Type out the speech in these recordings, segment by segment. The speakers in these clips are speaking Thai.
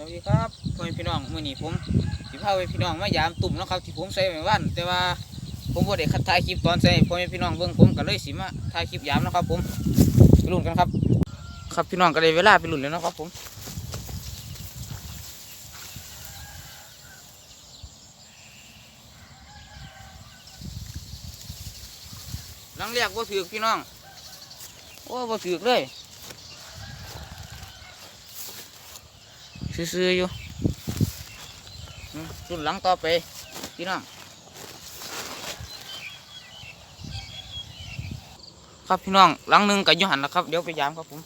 สวัสดีครับพ่อแม่พี่น้องมื้อนี้ผมสิพาไปพี่น้องมายามตุ่มนะครับที่ผมใส่ไว้วันแต่ว่าผมบ่ได้คัดถ่ายคลิปตอนใส่พ่อแม่พี่น้องเบิ่งผมก็เลยสิมาถ่ายคลิปยามนะครับ ผมไปลุ้นกันครับ ครับพี่น้องก็ได้เวลาไปลุ้นแล้วนะครับ ผมหลังเรียกบ่าถือพี่น้องโอ้บ่ถือเลย ซื่อๆอยู่รุ่นหลังต่อไปพี่น้องครับพี่น้องหลังหนึงกับยูหันนะครับเดี๋ยวไปยามครับผม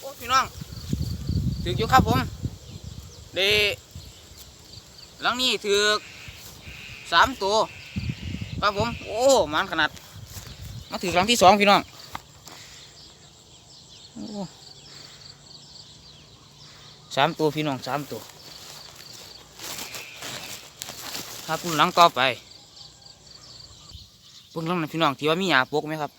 โอ้พี่น้องถืออยู่ครับผมเด หลังนี้ถือสามตัวครับผม โอ้มันขนาด มาถือหลังที่สองพี่น้องสามตัวพี่น้องสามตัวครับรุ่นหลังต่อไปเบิ่งหลังนะพี่น้องที่ว่ามีหยาปกไหมครับ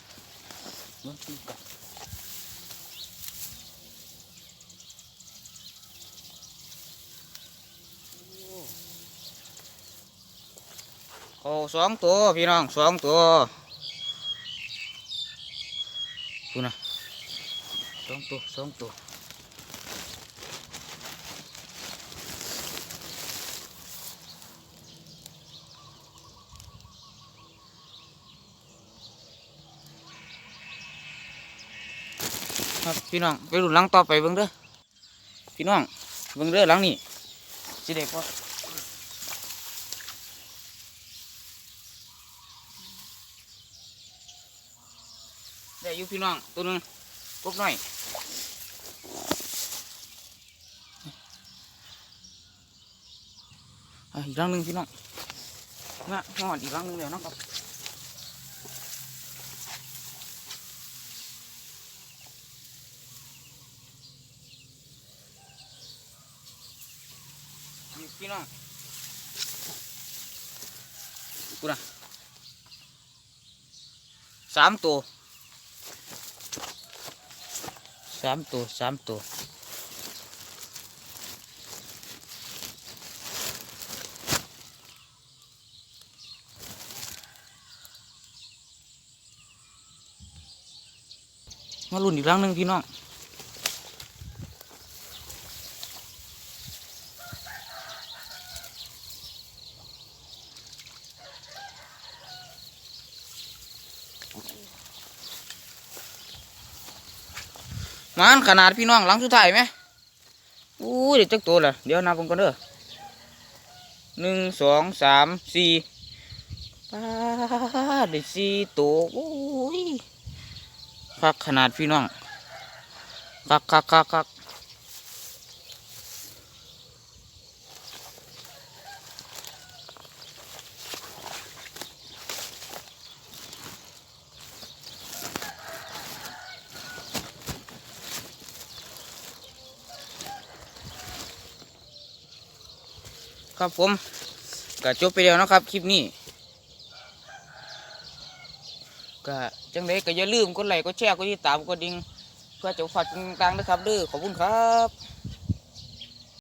เบิ่งดูกันโอ้สองตัวพี่น้องสองตัวดูนะ สองตัวสองตัวครับพี่น้องไปดูหลังต่อไปเบิ่งเด้อพี่น้องเบิ่งเด้อหลังนี้สิเด็กว่า ได้อยู่พี่น้องตัวหนึงกบหน่อย อ่ะอีกครั้งหนึ่งพี่น้องมาหอดอีกครั้งหนึ่งเดี๋ยวนะครับนี่พี่น้องกูนะสามตัว ามตัวสามตัว มาลุ้นอีกครั้งหนึ่งพี่น้อง มันขนาดพี่น้องหลังสุดท้ายไหมอู้เด็กจักตัวละเดี๋ยวนับกันก่อนเด้อหนึ่งสองสามสี่ป้าดได้สี่ตัวโอ้ยคักขนาดพี่น้องคักคักคักคัก ครับผมก็จบไปแล้วนะครับ คลิปนี้ก็จังไดก็อย่าลืมกดไลค์กดแชร์กดติดตามกดดิ่งเพื่อจะฝากต่างๆนะครับเด้อขอบคุณครับ